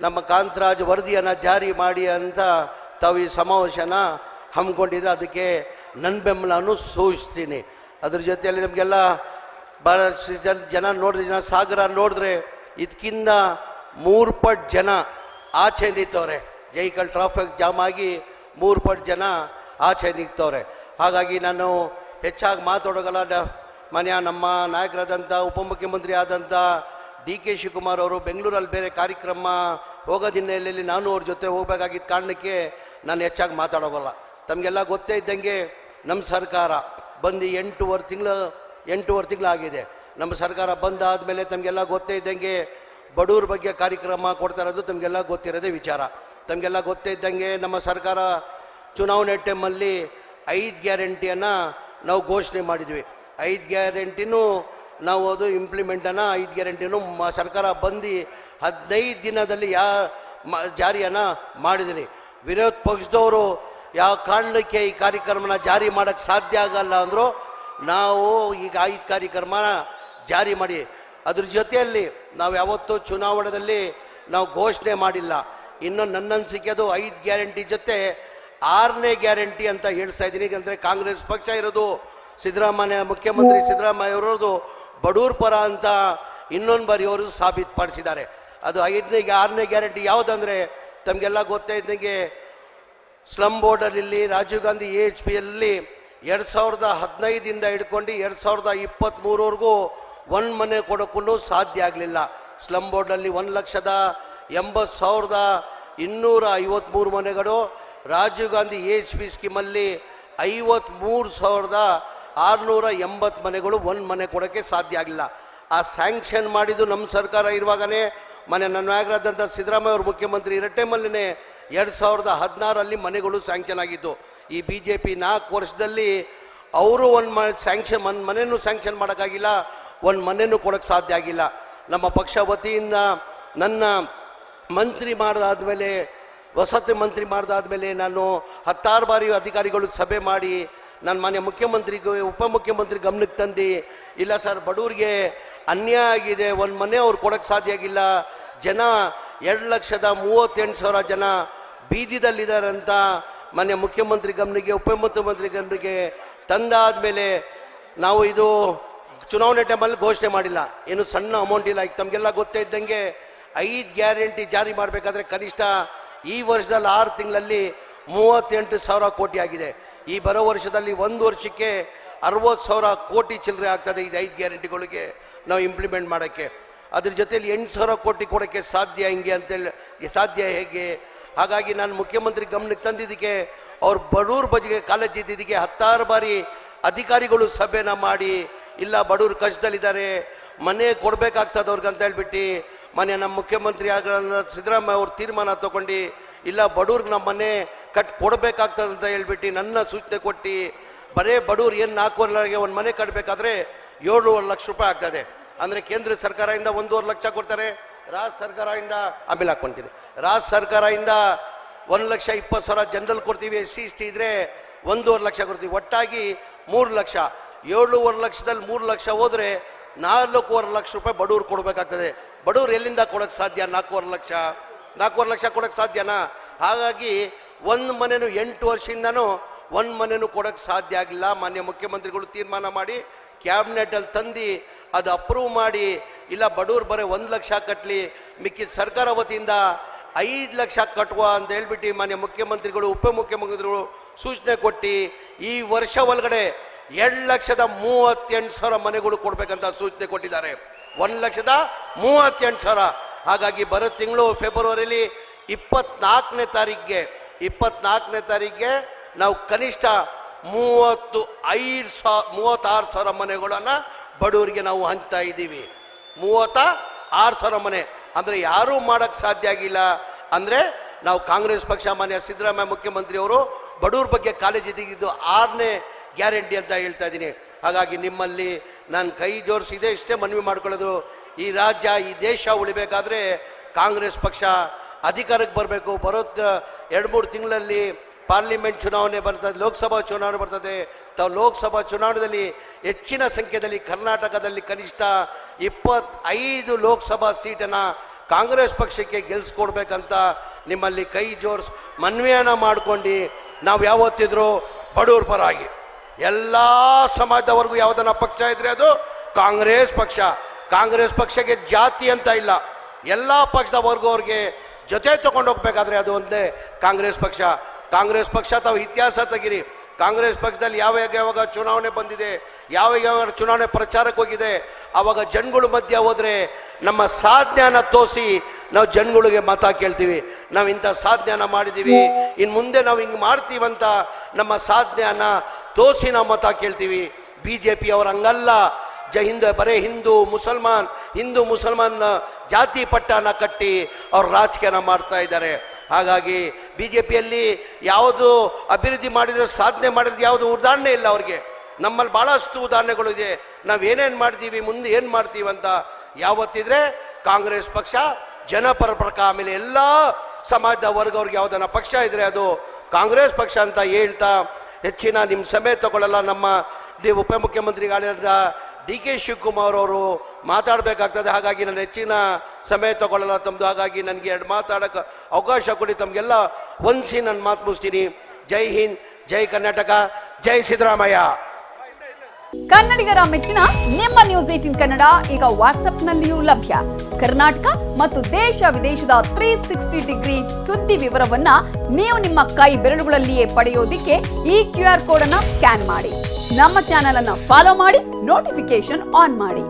ನಮ್ಮ ಕಾಂತರಾಜ್ ವರದಿಯನ್ನು ಜಾರಿ ಮಾಡಿ ಅಂತ ತಾವು ಈ ಸಮಾವೇಶನ ಹಮ್ಮಿಕೊಂಡಿದ್ದೆ ಅದಕ್ಕೆ ನನ್ನ ಬೆಂಬಲವನ್ನು ಸೂಚಿಸ್ತೀನಿ. ಅದ್ರ ಜೊತೆಯಲ್ಲಿ ನಮಗೆಲ್ಲ ಭಾಳಷ್ಟು ಜನ ಜನ ನೋಡಿದ್ರೆ, ಜನ ಸಾಗರ ನೋಡಿದ್ರೆ ಇದಕ್ಕಿಂತ ಮೂರು ಪಟ್ಟು ಜನ ಆಚೆ ನಿಂತವ್ರೆ. ಜೈಕಲ್ ಟ್ರಾಫಿಕ್ ಜಾಮ್ ಆಗಿ ಮೂರು ಪಟ್ಟು ಜನ ಆಚೆ ನಿಂತವ್ರೆ. ಹಾಗಾಗಿ ನಾನು ಹೆಚ್ಚಾಗಿ ಮಾತಾಡೋಗಲ್ಲ ಮನೆಯ ನಮ್ಮ ನಾಯಕರಾದಂಥ ಉಪಮುಖ್ಯಮಂತ್ರಿ ಆದಂಥ ಡಿ ಕೆ ಶಿವಕುಮಾರ್ ಅವರು ಬೆಂಗಳೂರಲ್ಲಿ ಬೇರೆ ಕಾರ್ಯಕ್ರಮ ಹೋಗೋದ ಹಿನ್ನೆಲೆಯಲ್ಲಿ ನಾನು ಅವ್ರ ಜೊತೆ ಹೋಗಬೇಕಾಗಿದ್ದ ಕಾರಣಕ್ಕೆ ನಾನು ಹೆಚ್ಚಾಗಿ ಮಾತಾಡೋಗಲ್ಲ. ತಮಗೆಲ್ಲ ಗೊತ್ತೇ ಇದ್ದಂಗೆ ನಮ್ಮ ಸರ್ಕಾರ ಬಂದು ಎಂಟೂವರೆ ತಿಂಗಳು, ಎಂಟೂವರೆ ತಿಂಗಳಾಗಿದೆ ನಮ್ಮ ಸರ್ಕಾರ ಬಂದಾದಮೇಲೆ ತಮಗೆಲ್ಲ ಗೊತ್ತೇ ಇದ್ದಂಗೆ ಬಡವ್ರ ಬಗ್ಗೆ ಕಾರ್ಯಕ್ರಮ ಕೊಡ್ತಾ ಇರೋದು ತಮಗೆಲ್ಲ ಗೊತ್ತಿರೋದೇ ವಿಚಾರ. ತಮಗೆಲ್ಲ ಗೊತ್ತೇ ಇದ್ದಂಗೆ ನಮ್ಮ ಸರ್ಕಾರ ಚುನಾವಣೆ ಟೈಮಲ್ಲಿ ಐದು ಗ್ಯಾರಂಟಿಯನ್ನು ನಾವು ಘೋಷಣೆ ಮಾಡಿದ್ವಿ. ಐದು ಗ್ಯಾರಂಟಿನೂ ನಾವು ಅದು ಇಂಪ್ಲಿಮೆಂಟನ್ನು ಐದು ಗ್ಯಾರಂಟಿನೂ ಮ ಸರ್ಕಾರ ಬಂದು ಹದಿನೈದು ದಿನದಲ್ಲಿ ಯಾ ಮ ಜಾರಿಯನ್ನು ಮಾಡಿದಿರಿ. ವಿರೋಧ ಪಕ್ಷದವರು ಯಾವ ಕಾರಣಕ್ಕೆ ಈ ಕಾರ್ಯಕ್ರಮನ ಜಾರಿ ಮಾಡೋಕ್ಕೆ ಸಾಧ್ಯ ಆಗಲ್ಲ ಅಂದರೂ ನಾವು ಈಗ ಐದು ಕಾರ್ಯಕ್ರಮನ ಜಾರಿ ಮಾಡಿ. ಅದ್ರ ಜೊತೆಯಲ್ಲಿ ನಾವು ಯಾವತ್ತೂ ಚುನಾವಣೆಯಲ್ಲಿ ನಾವು ಘೋಷಣೆ ಮಾಡಿಲ್ಲ. ಇನ್ನು ನನ್ನ ಅನಿಸಿಕೆ ಅದು ಐದು ಗ್ಯಾರಂಟಿ ಜೊತೆ ಆರನೇ ಗ್ಯಾರಂಟಿ ಅಂತ ಹೇಳ್ತಾ ಇದ್ದೀನಿ. ಯಾಕಂದರೆ ಕಾಂಗ್ರೆಸ್ ಪಕ್ಷ ಇರೋದು ಸಿದ್ದರಾಮಯ್ಯ ಮುಖ್ಯಮಂತ್ರಿ ಸಿದ್ದರಾಮಯ್ಯ ಇರೋದು ಬಡವ್ರ ಪರ ಅಂತ ಇನ್ನೊಂದು ಬಾರಿ ಅವರು ಸಾಬೀತುಪಡಿಸಿದ್ದಾರೆ. ಅದು ಐದನೇ, ಆರನೇ ಗ್ಯಾರಂಟಿ ಯಾವುದಂದ್ರೆ ತಮಗೆಲ್ಲ ಗೊತ್ತಾಯ್ತಂಗೆ ಸ್ಲಮ್ ಬೋರ್ಡಲ್ಲಿ ರಾಜೀವ್ ಗಾಂಧಿ ಎ ಎಚ್ ಪಿಯಲ್ಲಿ ಎರಡು ಸಾವಿರದ ಹದಿನೈದಿಂದ ಹಿಡ್ಕೊಂಡು ಎರಡು ಸಾವಿರದ ಇಪ್ಪತ್ತ್ಮೂರವರೆಗೂ ಒಂದು ಮನೆ ಕೊಡೋಕ್ಕೂ ಸಾಧ್ಯ ಆಗಲಿಲ್ಲ. ಸ್ಲಮ್ ಬೋರ್ಡಲ್ಲಿ ಒಂದು ಲಕ್ಷದ ಎಂಬತ್ತು ಸಾವಿರದ ಇನ್ನೂರ ಐವತ್ತ್ಮೂರು ಮನೆಗಳು, Rajiv Gandhi A H P ಸ್ಕೀಮಲ್ಲಿ ಐವತ್ತ್ಮೂರು ಸಾವಿರದ ಆರುನೂರ ಎಂಬತ್ತು ಮನೆಗಳು ಒಂದು ಮನೆ ಕೊಡೋಕ್ಕೆ ಸಾಧ್ಯ ಆಗಿಲ್ಲ. ಆ ಸ್ಯಾಂಕ್ಷನ್ ಮಾಡಿದ್ದು ನಮ್ಮ ಸರ್ಕಾರ ಇರುವಾಗಲೇ ಮನೆ ನನ್ನ ನಾಯಕರಾದಂಥ ಸಿದ್ದರಾಮಯ್ಯ ಅವರು ಮುಖ್ಯಮಂತ್ರಿ ಇರೋ ಟೈಮಲ್ಲೇ ಎರಡು ಸಾವಿರದ ಹದಿನಾರಲ್ಲಿ ಮನೆಗಳು ಸ್ಯಾಂಕ್ಷನ್ ಆಗಿದ್ದು. ಈ ಬಿ ಜೆ ಪಿ ನಾಲ್ಕು ವರ್ಷದಲ್ಲಿ ಅವರು ಒಂದು ಮ ಸ್ಯಾಂಕ್ಷನ್ ಒಂದು ಮನೆಯೂ ಸ್ಯಾಂಕ್ಷನ್ ಮಾಡೋಕ್ಕಾಗಿಲ್ಲ, ಒಂದು ಮನೆಯೂ ಕೊಡೋಕ್ಕೆ ಸಾಧ್ಯ ಆಗಿಲ್ಲ. ನಮ್ಮ ಪಕ್ಷ ವತಿಯಿಂದ ನನ್ನ ಮಂತ್ರಿ ಮಾಡಿದಾದ್ಮೇಲೆ, ವಸತಿ ಮಂತ್ರಿ ಮಾಡಿದಾದ್ಮೇಲೆ ನಾನು ಹತ್ತಾರು ಬಾರಿ ಅಧಿಕಾರಿಗಳು ಸಭೆ ಮಾಡಿ ನಾನು ಮಾನ್ಯ ಮುಖ್ಯಮಂತ್ರಿಗೂ ಉಪಮುಖ್ಯಮಂತ್ರಿ ಗಮನಕ್ಕೆ ತಂದು, ಇಲ್ಲ ಸರ್, ಬಡವ್ರಿಗೆ ಅನ್ಯಾಯ ಆಗಿದೆ, ಒಂದು ಮನೆ ಅವ್ರು ಕೊಡೋಕ್ಕೆ ಸಾಧ್ಯ ಆಗಿಲ್ಲ, ಜನ ಎರಡು ಲಕ್ಷದ ಮೂವತ್ತೆಂಟು ಸಾವಿರ ಜನ ಬೀದಿದಲ್ಲಿದ್ದಾರೆ ಅಂತ ಮಾನ್ಯ ಮುಖ್ಯಮಂತ್ರಿ ಗಮನಿಗೆ ಉಪಮುಖ್ಯಮಂತ್ರಿ ಗಮನಿಗೆ ತಂದಾದ್ಮೇಲೆ ನಾವು ಇದು ಚುನಾವಣೆ ಟೈಮಲ್ಲಿ ಘೋಷಣೆ ಮಾಡಿಲ್ಲ. ಏನು ಸಣ್ಣ ಅಮೌಂಟ್ ಇಲ್ಲ. ಈಗ ತಮಗೆಲ್ಲ ಗೊತ್ತೇ ಇದ್ದಂಗೆ ಐದು ಗ್ಯಾರಂಟಿ ಜಾರಿ ಮಾಡಬೇಕಾದ್ರೆ ಕನಿಷ್ಠ ಈ ವರ್ಷದಲ್ಲಿ ಆರು ತಿಂಗಳಲ್ಲಿ ಮೂವತ್ತೆಂಟು ಸಾವಿರ ಕೋಟಿ ಆಗಿದೆ. ಈ ಬರೋ ವರ್ಷದಲ್ಲಿ ಒಂದು ವರ್ಷಕ್ಕೆ ಅರವತ್ತು ಸಾವಿರ ಕೋಟಿ ಚಿಲ್ಲರೆ ಆಗ್ತದೆ ಇದು ಐದು ಗ್ಯಾರಂಟಿಗಳಿಗೆ ನಾವು ಇಂಪ್ಲಿಮೆಂಟ್ ಮಾಡೋಕ್ಕೆ. ಅದ್ರ ಜೊತೆಯಲ್ಲಿ ಎಂಟು ಸಾವಿರ ಕೋಟಿ ಕೊಡೋಕ್ಕೆ ಸಾಧ್ಯ ಹಿಂಗೆ ಅಂತೇಳಿ ಸಾಧ್ಯ ಹೇಗೆ? ಹಾಗಾಗಿ ನಾನು ಮುಖ್ಯಮಂತ್ರಿ ಗಮನಕ್ಕೆ ತಂದಿದ್ದಕ್ಕೆ, ಅವ್ರು ಬಡೂರು ಬಜೆಗೆ ಕಾಲೇಜ್ ಇದ್ದಿದ್ದಕ್ಕೆ ಹತ್ತಾರು ಬಾರಿ ಅಧಿಕಾರಿಗಳು ಸಭೆನ ಮಾಡಿ, ಇಲ್ಲ ಬಡೂರು ಕಷ್ಟದಲ್ಲಿದ್ದಾರೆ, ಮನೆ ಕೊಡಬೇಕಾಗ್ತದೆ ಅವ್ರಿಗೆ ಅಂತ ಹೇಳ್ಬಿಟ್ಟು, ಮನೆ ನಮ್ಮ ಮುಖ್ಯಮಂತ್ರಿ ಆಗ ಸಿದ್ದರಾಮಯ್ಯ ಅವ್ರ ತೀರ್ಮಾನ ತಗೊಂಡು, ಇಲ್ಲ ಬಡವ್ರಿಗೆ ನಮ್ಮ ಮನೆ ಕಟ್ ಕೊಡಬೇಕಾಗ್ತದೆ ಅಂತ ಹೇಳ್ಬಿಟ್ಟು ನನ್ನ ಸೂಚನೆ ಕೊಟ್ಟು ಬರೇ ಬಡವ್ರು ಏನು ನಾಲ್ಕೂವರೆಗೆ ಒಂದು ಮನೆ ಕಟ್ಟಬೇಕಾದ್ರೆ ಏಳುವರೆ ಲಕ್ಷ ರೂಪಾಯಿ ಆಗ್ತದೆ. ಅಂದರೆ ಕೇಂದ್ರ ಸರ್ಕಾರದಿಂದ ಒಂದೂವರೆ ಲಕ್ಷ ಕೊಡ್ತಾರೆ. ರಾಜ್ಯ ಸರ್ಕಾರದಿಂದ ಆಮೇಲೆ ಹಾಕ್ಕೊಂತೀನಿ. ರಾಜ್ಯ ಸರ್ಕಾರದಿಂದ ಒಂದು ಲಕ್ಷ ಇಪ್ಪತ್ತು ಸಾವಿರ ಜನರಲ್ ಕೊಡ್ತೀವಿ, ಎಸ್ ಸಿ, ಎಸ್ ಟಿ ಇದ್ರೆ ಒಂದೂವರೆ ಲಕ್ಷ ಕೊಡ್ತೀವಿ. ಒಟ್ಟಾಗಿ ಮೂರು ಲಕ್ಷ. ಏಳುವರೆ ಲಕ್ಷದಲ್ಲಿ ಮೂರು ಲಕ್ಷ ಹೋದರೆ ನಾಲ್ಕೂವರೆ ಲಕ್ಷ ರೂಪಾಯಿ ಬಡವ್ರು ಕೊಡಬೇಕಾಗ್ತದೆ. ಬಡವ್ರು ಎಲ್ಲಿಂದ ಕೊಡೋಕ್ಕೆ ಸಾಧ್ಯ? ನಾಲ್ಕೂವರೆ ಲಕ್ಷ. ನಾಲ್ಕೂವರೆ ಲಕ್ಷ ಕೊಡೋಕ್ಕೆ ಸಾಧ್ಯನಾ? ಹಾಗಾಗಿ ಒಂದು ಮನೆನೂ ಎಂಟು ವರ್ಷದಿಂದನೂ ಒಂದು ಮನೆನೂ ಕೊಡೋಕ್ಕೆ ಸಾಧ್ಯ ಆಗಿಲ್ಲ. ಮಾನ್ಯ ಮುಖ್ಯಮಂತ್ರಿಗಳು ತೀರ್ಮಾನ ಮಾಡಿ, ಕ್ಯಾಬಿನೆಟಲ್ಲಿ ತಂದು ಅದು ಅಪ್ರೂವ್ ಮಾಡಿ, ಇಲ್ಲ ಬಡವ್ರು ಬರೀ ಒಂದು ಲಕ್ಷ ಕಟ್ಟಲಿ ಮಿಕ್ಕಿದ ಸರ್ಕಾರ ವತಿಯಿಂದ ಐದು ಲಕ್ಷ ಕಟ್ಟುವ ಅಂತ ಹೇಳ್ಬಿಟ್ಟು ಮಾನ್ಯ ಮುಖ್ಯಮಂತ್ರಿಗಳು, ಉಪಮುಖ್ಯಮಂತ್ರಿಗಳು ಸೂಚನೆ ಕೊಟ್ಟು, ಈ ವರ್ಷ ಒಳಗಡೆ ಎರಡು ಲಕ್ಷದ ಮೂವತ್ತೆಂಟು ಸಾವಿರ ಮನೆಗಳು ಕೊಡಬೇಕಂತ ಸೂಚನೆ ಕೊಟ್ಟಿದ್ದಾರೆ. ಒಂದು ಲಕ್ಷದ ಮೂವತ್ತೆಂಟು ಸಾವಿರ. ಹಾಗಾಗಿ ಬರೋ ತಿಂಗಳು ಫೆಬ್ರವರಿಲಿ ಇಪ್ಪತ್ನಾಲ್ಕನೇ ತಾರೀಕಿಗೆ ಇಪ್ಪತ್ನಾಲ್ಕನೇ ತಾರೀಕಿಗೆ ನಾವು ಕನಿಷ್ಠ ಮೂವತ್ತು ಐದು ಸಾ, ಮೂವತ್ತಾರು ಸಾವಿರ ಮನೆಗಳನ್ನು ಬಡವರಿಗೆ ನಾವು ಹಂಚ್ತಾ ಇದ್ದೀವಿ. ಮೂವತ್ತ ಆರು ಸಾವಿರ ಮನೆ. ಅಂದರೆ ಯಾರೂ ಮಾಡೋಕ್ಕೆ ಸಾಧ್ಯ ಆಗಿಲ್ಲ. ಅಂದರೆ ನಾವು ಕಾಂಗ್ರೆಸ್ ಪಕ್ಷ, ಮಾನ್ಯ ಸಿದ್ದರಾಮಯ್ಯ ಮುಖ್ಯಮಂತ್ರಿಯವರು ಬಡವ್ರ ಬಗ್ಗೆ ಕಾಲೇಜ್ ಇದ್ದಿದ್ದು ಆರನೇ ಗ್ಯಾರಂಟಿ ಅಂತ ಹೇಳ್ತಾ ಇದ್ದೀನಿ. ಹಾಗಾಗಿ ನಿಮ್ಮಲ್ಲಿ ನಾನು ಕೈ ಜೋಡಿಸಿದೆ ಇಷ್ಟೇ ಮನವಿ ಮಾಡ್ಕೊಳ್ಳೋದು. ಈ ರಾಜ್ಯ, ಈ ದೇಶ ಉಳಿಬೇಕಾದ್ರೆ ಕಾಂಗ್ರೆಸ್ ಪಕ್ಷ ಅಧಿಕಾರಕ್ಕೆ ಬರಬೇಕು. ಬರೋ ಎರಡು ಮೂರು ತಿಂಗಳಲ್ಲಿ ಪಾರ್ಲಿಮೆಂಟ್ ಚುನಾವಣೆ ಬರ್ತದೆ, ಲೋಕಸಭಾ ಚುನಾವಣೆ ಬರ್ತದೆ. ತಾವು ಲೋಕಸಭಾ ಚುನಾವಣೆಯಲ್ಲಿ ಹೆಚ್ಚಿನ ಸಂಖ್ಯೆಯಲ್ಲಿ ಕರ್ನಾಟಕದಲ್ಲಿ ಕನಿಷ್ಠ ಇಪ್ಪತ್ತೈದು ಲೋಕಸಭಾ ಸೀಟನ್ನು ಕಾಂಗ್ರೆಸ್ ಪಕ್ಷಕ್ಕೆ ಗೆಲ್ಲಿಸ್ಕೊಡ್ಬೇಕಂತ ನಿಮ್ಮಲ್ಲಿ ಕೈ ಜೋರ್ಸ್ ಮನ್ವಯನ ಮಾಡ್ಕೊಂಡು ನಾವು ಯಾವತ್ತಿದ್ರು ಬಡವ್ರ ಪರವಾಗಿ ಎಲ್ಲ ಸಮಾಜದವರೆಗೂ ಯಾವುದನ್ನ ಪಕ್ಷ ಇದ್ರೆ ಅದು ಕಾಂಗ್ರೆಸ್ ಪಕ್ಷ. ಕಾಂಗ್ರೆಸ್ ಪಕ್ಷಕ್ಕೆ ಜಾತಿ ಅಂತ ಇಲ್ಲ. ಎಲ್ಲ ಪಕ್ಷದ ವರ್ಗವ್ರಿಗೆ ಜೊತೆ ಹೋಗ್ಬೇಕಾದ್ರೆ ಅದು ಒಂದೇ. ಕಾಂಗ್ರೆಸ್ ಪಕ್ಷ. ಕಾಂಗ್ರೆಸ್ ಪಕ್ಷ ತಾವು ಇತಿಹಾಸ ತೆಗಿರಿ. ಕಾಂಗ್ರೆಸ್ ಪಕ್ಷದಲ್ಲಿ ಯಾವ ಯಾವಾಗ ಚುನಾವಣೆ ಬಂದಿದೆ, ಯಾವ ಯಾವ ಚುನಾವಣೆ ಪ್ರಚಾರಕ್ಕೆ ಹೋಗಿದೆ ಆವಾಗ ಜನಗಳ ಮಧ್ಯೆ ಹೋದರೆ ನಮ್ಮ ಸಾಧ್ಯನ ತೋಸಿ ನಾವು ಜನಗಳಿಗೆ ಮತ ಕೇಳ್ತೀವಿ. ನಾವು ಇಂಥ ಸಾಧ್ಯನ ಮಾಡಿದ್ದೀವಿ ಇನ್ನು ಮುಂದೆ ನಾವು ಹಿಂಗೆ ಮಾಡ್ತೀವಂತ ನಮ್ಮ ಸಾಧ್ಯನ ತೋಸಿ ನಾವು ಮತ ಕೇಳ್ತೀವಿ. ಬಿ ಜೆ ಪಿ ಅವ್ರು ಹಂಗಲ್ಲ. ಜ ಹಿಂದೆ ಬರೇ ಹಿಂದೂ ಮುಸಲ್ಮಾನ್. ಹಿಂದೂ ಮುಸಲ್ಮಾನ್ ಜಾತಿ ಪಟ್ಟನ ಕಟ್ಟಿ ಅವ್ರು ರಾಜಕೀಯನ ಮಾಡ್ತಾ ಇದ್ದಾರೆ. ಹಾಗಾಗಿ ಬಿ ಜೆ ಪಿಯಲ್ಲಿ ಯಾವುದು ಅಭಿವೃದ್ಧಿ ಮಾಡಿರೋ ಸಾಧನೆ ಮಾಡಿರೋದು ಯಾವುದು ಉದಾಹರಣೆ ಇಲ್ಲ ಅವ್ರಿಗೆ. ನಮ್ಮಲ್ಲಿ ಭಾಳಷ್ಟು ಉದಾಹರಣೆಗಳು ಇದೆ. ನಾವು ಏನೇನು ಮಾಡ್ತೀವಿ, ಮುಂದೆ ಏನು ಮಾಡ್ತೀವಿ ಅಂತ ಯಾವತ್ತಿದ್ರೆ ಕಾಂಗ್ರೆಸ್ ಪಕ್ಷ, ಜನಪರ ಪ್ರಕ ಆಮೇಲೆ ಎಲ್ಲ ಸಮಾಜದ ವರ್ಗವ್ರಿಗೆ ಯಾವುದನ್ನ ಪಕ್ಷ ಇದ್ದರೆ ಅದು ಕಾಂಗ್ರೆಸ್ ಪಕ್ಷ ಅಂತ ಹೇಳ್ತಾ ಹೆಚ್ಚಿನ ನಿಮ್ಮ ಸಮಯ ತಗೊಳ್ಳಲ್ಲ ನಮ್ಮ ಡಿ ಉಪಮುಖ್ಯಮಂತ್ರಿಗಳಾದ ಡಿ ಕೆ ಶಿವಕುಮಾರ್ ಅವರು ಮಾತಾಡಬೇಕಾಗ್ತದೆ. ಹಾಗಾಗಿ ನಾನು ಹೆಚ್ಚಿನ ಸಮಯ ತಗೊಳ್ಳಲ್ಲ ತಮ್ಮದು ಹಾಗಾಗಿ ನನಗೆ ಎರಡು ಮಾತಾಡೋಕ್ಕೆ ಅವಕಾಶ ಕೊಡಿ ತಮಗೆಲ್ಲ. ಹೊಂದಿಸಿ ನಾನು ಮಾತು ಮುಗಿಸ್ತೀನಿ. ಜೈ ಹಿಂದ್, ಜೈ ಕರ್ನಾಟಕ, ಜೈ ಸಿದ್ದರಾಮಯ್ಯ. ಕನ್ನಡಿಗರ ಮೆಚ್ಚಿನ ನಿಮ್ಮ ನ್ಯೂಸ್ ಏಟಿನ್ ಕನ್ನಡ ಈಗ ವಾಟ್ಸ್ಆಪ್ನಲ್ಲಿಯೂ ಲಭ್ಯ. ಕರ್ನಾಟಕ ಮತ್ತು ದೇಶ ವಿದೇಶದ ತ್ರೀ ಸಿಕ್ಸ್ಟಿ ಡಿಗ್ರಿ ಸುದ್ದಿ ವಿವರವನ್ನ ನೀವು ನಿಮ್ಮ ಕೈ ಬೆರಳುಗಳಲ್ಲಿಯೇ ಪಡೆಯೋದಿಕ್ಕೆ ಈ ಕ್ಯೂ ಆರ್ ಕೋಡ್ ಅನ್ನ ಸ್ಕ್ಯಾನ್ ಮಾಡಿ. ನಮ್ಮ ಚಾನೆಲ್ ಅನ್ನ ಫಾಲೋ ಮಾಡಿ ನೋಟಿಫಿಕೇಶನ್ ಆನ್ ಮಾಡಿ.